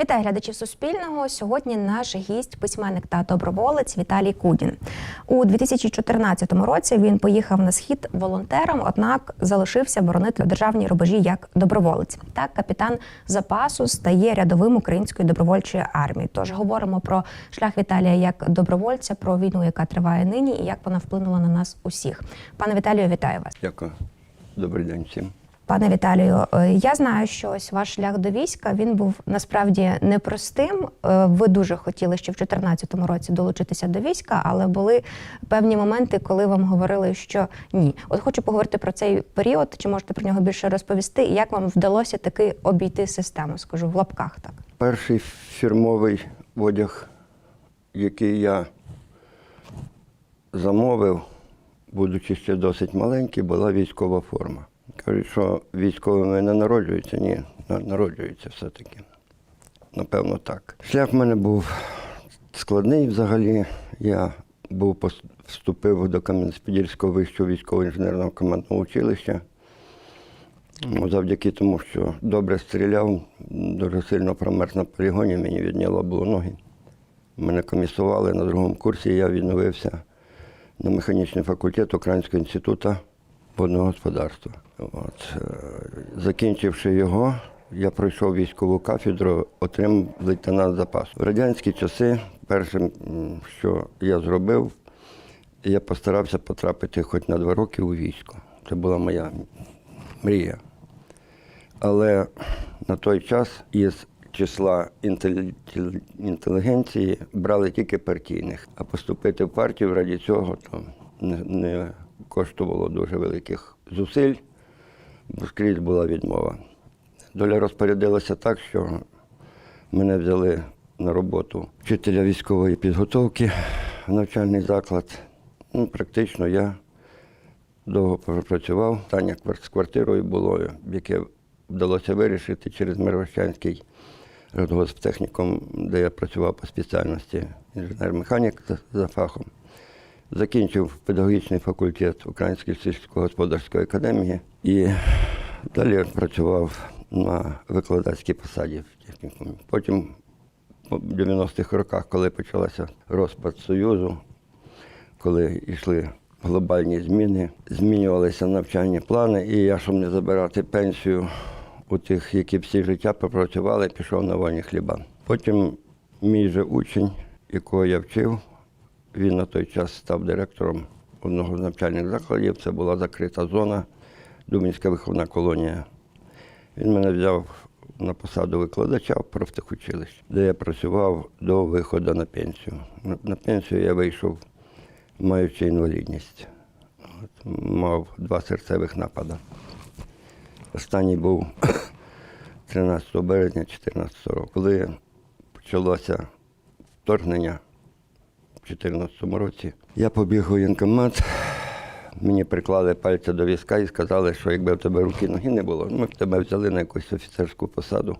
Вітаю глядачів Суспільного. Сьогодні наш гість, письменник та доброволець Віталій Кудін. У 2014 році він поїхав на схід волонтером, однак залишився боронити державні рубежі як доброволець. Так, капітан запасу стає рядовим української добровольчої армії. Тож говоримо про шлях Віталія як добровольця, про війну, яка триває нині, і як вона вплинула на нас усіх. Пане Віталію, вітаю вас. Дякую. Добрий день всім. Пане Віталію, е, я знаю, що ось ваш шлях до війська він був насправді непростим. Е, Ви дуже хотіли ще в 2014 році долучитися до війська, але були певні моменти, коли вам говорили, що ні. От хочу поговорити про цей період. Чи можете про нього більше розповісти? Як вам вдалося таки обійти систему? Скажу в лапках так. Перший фірмовий одяг, який я замовив, будучи ще досить маленький, була військова форма. Кажуть, що військовими не народжуються, ні, народжуються все-таки. Напевно, так. Шлях в мене був складний взагалі. Я був вступив до Кам'янець-Подільського вищого військово-інженерного командного училища. Ну, Завдяки тому, що добре стріляв, дуже сильно промерз на полігоні, мені відняло було ноги. Мене комісували на другому курсі, я відновився на механічний факультет Українського інституту водного господарства. От. е, Закінчивши його, я пройшов військову кафедру, отримав лейтенант запасу. В радянські часи першим, що я зробив, я постарався потрапити хоч на два роки у військо. Це була моя мрія. Але на той час із числа інтелігенції брали тільки партійних, а поступити в партію раді цього то не, не коштувало дуже великих зусиль, бо скрізь була відмова. Доля розпорядилася так, що мене взяли на роботу вчителя військової підготовки в навчальний заклад. Ну, практично я довго пропрацював. Питання з квартирою було, яке вдалося вирішити через Мировощанський радгосптехнікум, де я працював по спеціальності інженер-механік за фахом. Закінчив педагогічний факультет Української сільськогосподарської академії і далі працював на викладацькій посаді в технікумі. Потім в 90-х роках, коли почалася розпад Союзу, коли йшли глобальні зміни, змінювалися навчальні плани, і я, щоб не забирати пенсію у тих, які всі життя попрацювали, пішов на вольні хліба. Потім мій же учень, якого я вчив, він на той час став директором одного з навчальних закладів. Це була закрита зона, Думінська виховна колонія. Він мене взяв на посаду викладача в профтехучилищі, де я працював до виходу на пенсію. На- пенсію я вийшов, маючи інвалідність. От, мав два серцевих напади. Останній був 13 березня 2014 року. Коли почалося вторгнення в 2014 році, я побіг у воєнкомат, мені приклали пальця до візка і сказали, що якби в тебе руки ноги не було, ми б тебе взяли на якусь офіцерську посаду.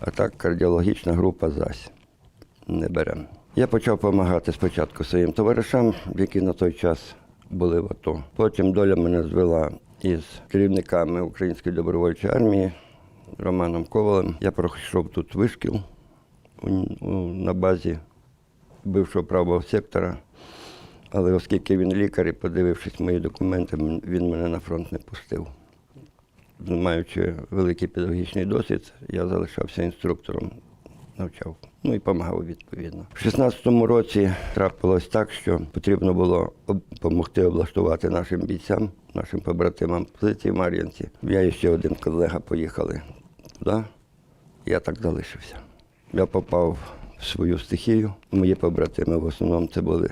А так кардіологічна група зась не беремо. Я почав допомагати спочатку своїм товаришам, які на той час були в АТО. Потім доля мене звела із керівниками Української добровольчої армії Романом Ковалем. Я пройшов тут вишкіл на базі бившого правого сектора. Але оскільки він лікар і подивившись мої документи, він мене на фронт не пустив. Маючи великий педагогічний досвід, я залишався інструктором, навчав. Ну і допомагав відповідно. У 16-му році трапилось так, що потрібно було допомогти облаштувати нашим бійцям, нашим побратимам в Мар'янці. Я і ще один колега поїхали туди. Я так залишився. Я попав свою стихію. Мої побратими в основному це були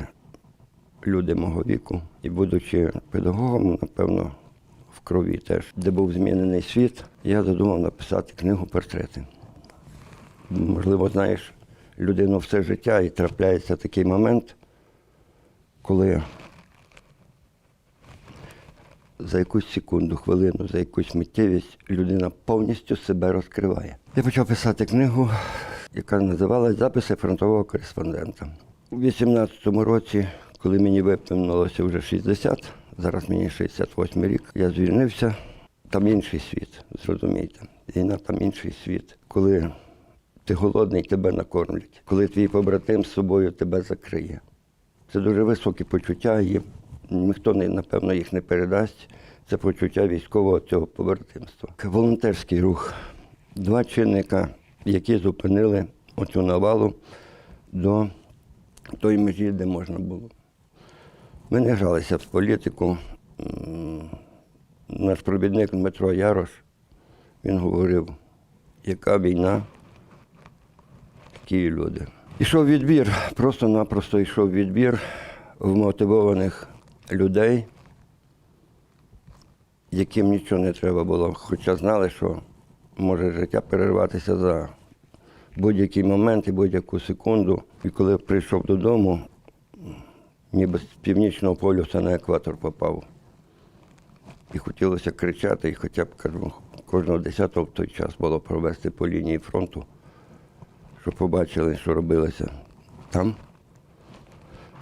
люди мого віку. І будучи педагогом, напевно, в крові теж, де був змінений світ, я задумав написати книгу портрети. Можливо, знаєш людину все життя і трапляється такий момент, коли за якусь секунду, хвилину, за якусь миттєвість людина повністю себе розкриває. Я почав писати книгу, яка називалась Записи фронтового кореспондента. У 18-му році, коли мені виповнилося вже 60, зараз мені 68 рік, я звільнився. Там інший світ, зрозумійте. Війна там інший світ. Коли Ти голодний, тебе накормлять. Коли твій побратим з собою тебе закриє. Це дуже високі почуття, і ніхто напевно їх не передасть. Це почуття військового цього побратимства. Волонтерський рух. Два чинника, які зупинили оцю навалу до тої межі, де можна було. Ми не гралися в політику. Наш провідник Дмитро Ярош, він говорив, яка війна, такі люди. Ішов відбір, просто-напросто йшов відбір вмотивованих людей, яким нічого не треба було, хоча знали, що може життя перерватися за будь-який момент і будь-яку секунду. І коли прийшов додому, ніби з північного полюса на екватор попав. І хотілося кричати, і хоча б кажу, кожного десятого в той час було провести по лінії фронту, щоб побачили, що робилося там.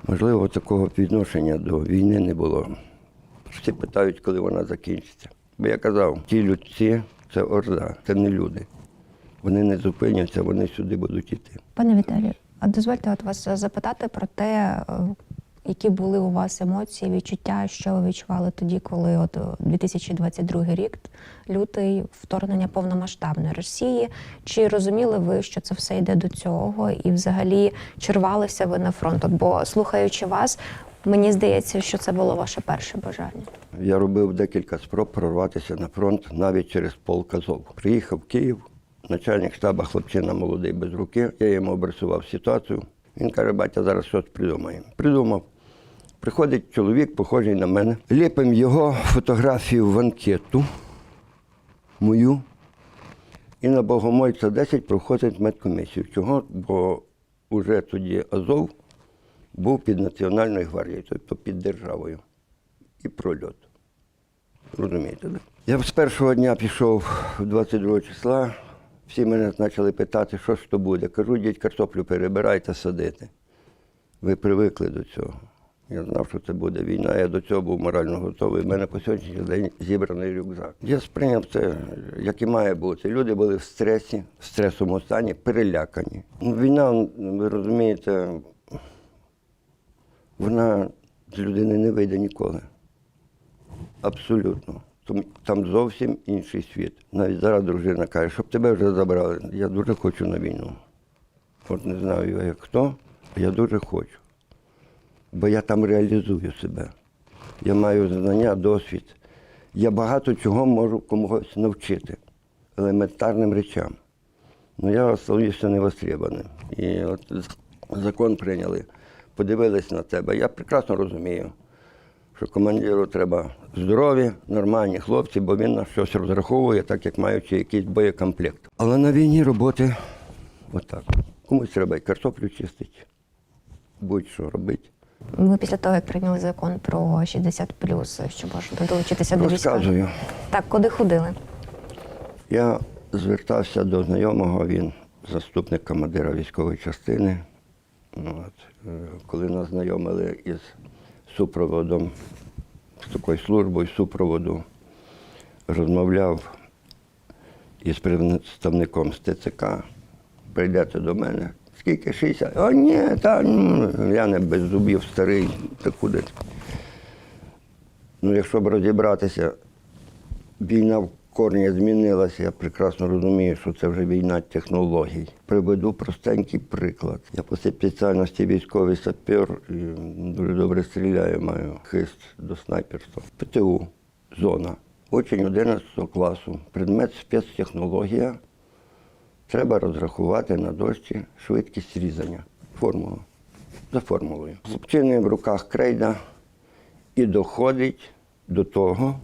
Можливо, такого відношення до війни не було. Всі питають, коли вона закінчиться. Бо я казав, ті людці це орда, це не люди. Вони не зупиняться, вони сюди будуть йти. Пане Віталію, а дозвольте от вас запитати про те, е, які були у вас емоції, відчуття, що ви відчували тоді, коли от е, 2022 рік, лютий, вторгнення повномасштабної Росії. Чи розуміли ви, що це все йде до цього, і взагалі чи рвалися ви на фронт? От, бо слухаючи вас, мені здається, що це було ваше перше бажання. Я робив декілька спроб прорватися на фронт навіть через полк Азов. Приїхав в Київ, начальник штабу хлопчина молодий без руки. Я йому обрисував ситуацію. Він каже, батя, зараз щось придумаємо. Придумав. Приходить чоловік, похожий на мене. Ліпимо його фотографію в анкету мою. І на Богомольця 10 проходить медкомісію. Чого? Бо вже тоді Азов був під Національною гвардією, тобто під державою і прольот. Розумієте, так? Я з першого дня пішов 22 числа, всі мене почали питати, що ж то буде. Кажу, діть картоплю перебирайте, садити. Ви привикли до цього. Я знав, що це буде війна, я до цього був морально готовий. У мене по сьогоднішній день зібраний рюкзак. Я сприйняв це, як і має бути. Люди були в стресі, в стресовому стані, перелякані. Війна, ви розумієте, вона з людини не вийде ніколи. Абсолютно. Там зовсім інший світ. Навіть зараз дружина каже, щоб тебе вже забрали. Я дуже хочу на війну. От не знаю як хто, а я дуже хочу. Бо я там реалізую себе. Я маю знання, досвід. Я багато чого можу комусь навчити елементарним речам. Ну я остаюся невостребаним. І от закон прийняли, подивились на тебе. Я прекрасно розумію, що командиру треба здорові, нормальні хлопці, бо він на щось розраховує, так як маючи якийсь боєкомплект. Але на війні роботи отак. Комусь треба і картоплю чистити, будь-що робити. Ви після того, як прийняли закон про 60 що можна долучитися до війська. Розказую. Так, куди ходили? Я звертався до знайомого, він заступник командира військової частини. От. е, Коли нас знайомили із супроводом, з такою службою супроводу, розмовляв із представником з ТЦК, прийдете до мене. Скільки 60? О, ні, та ну, я не без зубів старий, та куди. Ну, якщо б розібратися, війна в корні змінилася. Я прекрасно розумію, що це вже війна технологій. Приведу простенький приклад. Я по спеціальності військовий сапер дуже добре стріляю, маю хист до снайперства. ПТУ, зона. Учень 11 класу, предмет спецтехнологія. Треба розрахувати на дошці швидкість різання. Формулу. За формулою. Хлопчини в руках крейда і доходить до того,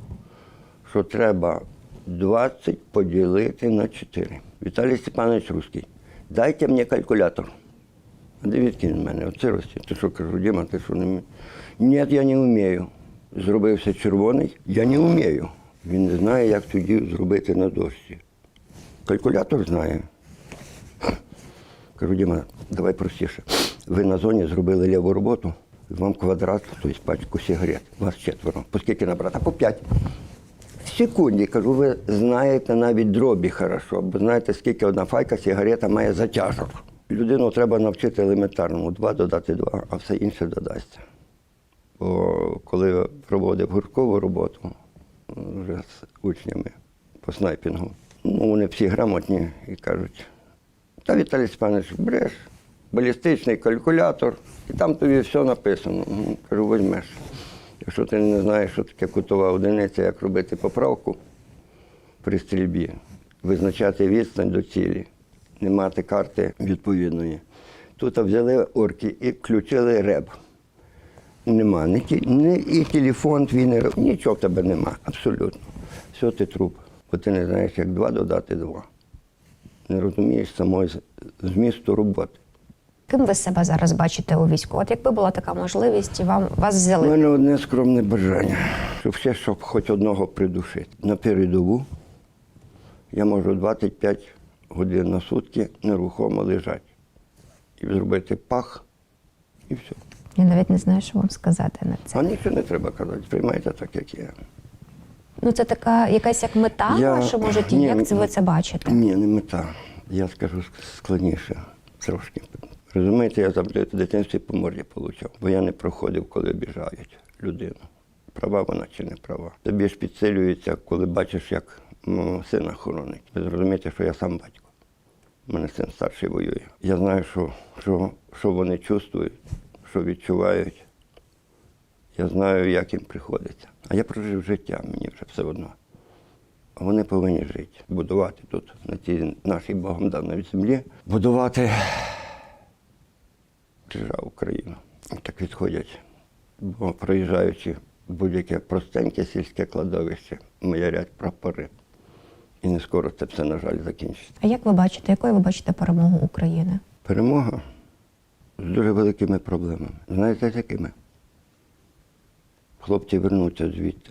що треба 20 поділити на 4. Віталій Степанович Руський, дайте мені калькулятор. А де відкинь в мене? Оце росте. Ти що кажу, Діма, ти що не вмієш? Ні, я не вмію. Зробився червоний, я не вмію. Він не знає, як дію зробити на дошці. Калькулятор знає. Кажу, Діма, давай простіше. Ви на зоні зробили ліву роботу, вам квадрат, тобто пачку сигарет. Вас четверо. По скільки набрати? По п'ять. Секунді кажу, ви знаєте навіть дробі хорошо, бо знаєте, скільки одна файка сигарета має затяжок. Людину треба навчити елементарному. Два додати два, а все інше додасться. Бо коли проводив гурткову роботу вже з учнями по снайпінгу, ну вони всі грамотні і кажуть, та Віталій Степанович, бреш, балістичний калькулятор, і там тобі все написано. Кажу, візьмеш. Якщо ти не знаєш, що таке кутова одиниця, як робити поправку при стрільбі, визначати відстань до цілі, не мати карти відповідної. Тут взяли орки і включили реб. Нема. Ні, ні, і телефон твій не ро- нічого в тебе нема, абсолютно. Все ти труп. Бо ти не знаєш, як два додати два. Не розумієш самої змісту роботи. Ким ви себе зараз бачите у війську? От якби була така можливість, і вам вас взяли? У мене одне скромне бажання, щоб ще щоб хоч одного придушити. На передову я можу 25 годин на сутки нерухомо лежати. І зробити пах, і все. Я навіть не знаю, що вам сказати на це. А нічого не треба казати, приймайте так, як є. Ну це така якась як мета Я- в вашому житті. Ні, Як це ви це бачите? Ні, не мета. Я скажу складніше трошки. Розумієте, я завжди в дитинстві по морді получав, бо я не проходив, коли обіжають людину. Права вона чи не права. Тобі ж підсилюється, коли бачиш, як ну, сина хоронить. Ви зрозумієте, що я сам батько. У мене син старший воює. Я знаю, що, що, що вони чувствують, що відчувають. Я знаю, як їм приходиться. А я прожив життя, мені вже все одно. А вони повинні жити, будувати тут, на цій нашій Богом даній землі, будувати державу Україну. Так відходять. Бо проїжджаючи будь-яке простеньке сільське кладовище, маярять прапори. І не скоро це все, на жаль, закінчиться. А як ви бачите, якою ви бачите перемогу України? Перемога з дуже великими проблемами. Знаєте, з якими? Хлопці вернуться звідти.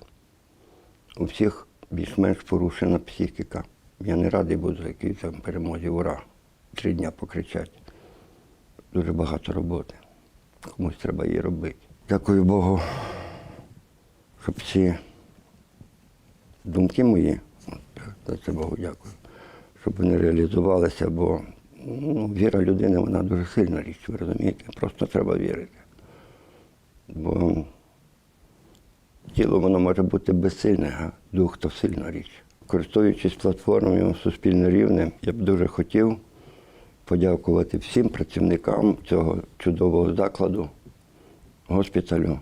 У всіх більш-менш порушена психіка. Я не радий буду якій там перемозі. Ура! Три дня покричать. Дуже багато роботи. Комусь треба її робити. Дякую Богу, щоб всі думки мої, за це Богу дякую, щоб вони реалізувалися, бо ну, віра людини вона дуже сильна річ, ви розумієте? Просто треба вірити. Бо тіло воно може бути безсильне, а дух то сильна річ. Користуючись платформою Суспільне рівне, я б дуже хотів подякувати всім працівникам цього чудового закладу, госпіталю,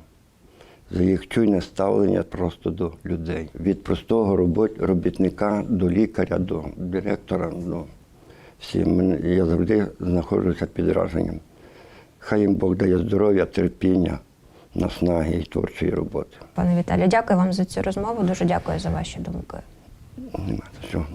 за їх чуйне ставлення просто до людей. Від простого робітника до лікаря, до директора. До всім. Я завжди знаходжуся під враженням. Хай їм Бог дає здоров'я, терпіння, наснаги і творчої роботи. Пане Віталію, дякую вам за цю розмову. Дуже дякую за ваші думки. Нема за що.